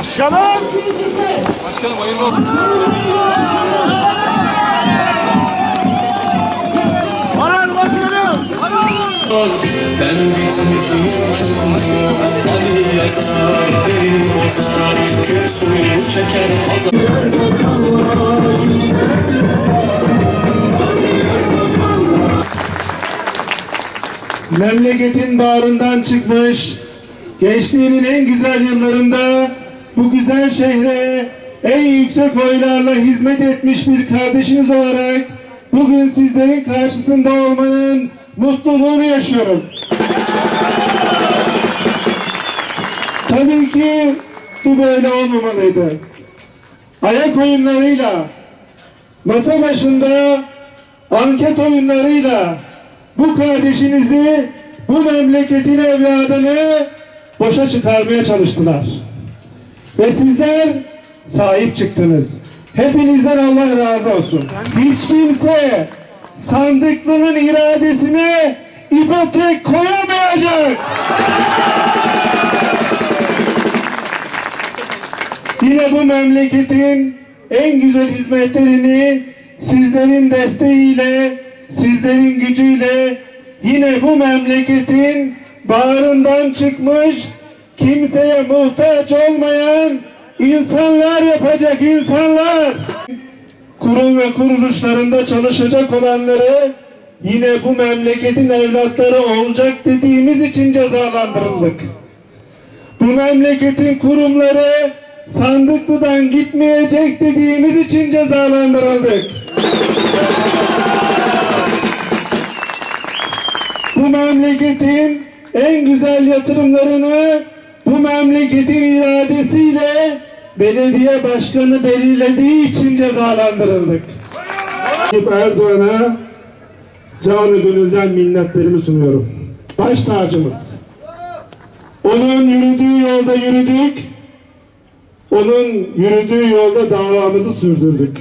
Başkanım. Başkanım hayırlı olsun. Baran başkanım. Ben bitmişim Ali yazar derin bozar Kül suyu çeker pazar memleketin bağrından çıkmış, gençliğinin en güzel yıllarında bu güzel şehre en yüksek oylarla hizmet etmiş bir kardeşiniz olarak bugün sizlerin karşısında olmanın mutluluğunu yaşıyorum. Tabii ki bu böyle olmamalıydı. Ayak oyunlarıyla, masa başında anket oyunlarıyla bu kardeşinizi, bu memleketin evladını boşa çıkarmaya çalıştılar. Ve sizler sahip çıktınız. Hepinizden Allah razı olsun. Hiç kimse sandıklının iradesine ipotek koyamayacak. Yine bu memleketin en güzel hizmetlerini sizlerin desteğiyle, sizlerin gücüyle yine bu memleketin bağrından çıkmış, kimseye muhtaç olmayan insanlar yapacak insanlar. Kurum ve kuruluşlarında çalışacak olanları yine bu memleketin evlatları olacak dediğimiz için cezalandırıldık. Bu memleketin kurumları sandıklıdan gitmeyecek dediğimiz için cezalandırıldık. Bu memleketin en güzel yatırımlarını bu memleketin iradesiyle belediye başkanı belirlediği için cezalandırıldık. Erdoğan'a canı gönülden minnetlerimi sunuyorum. Baş tacımız. Onun yürüdüğü yolda yürüdük. Onun yürüdüğü yolda davamızı sürdürdük.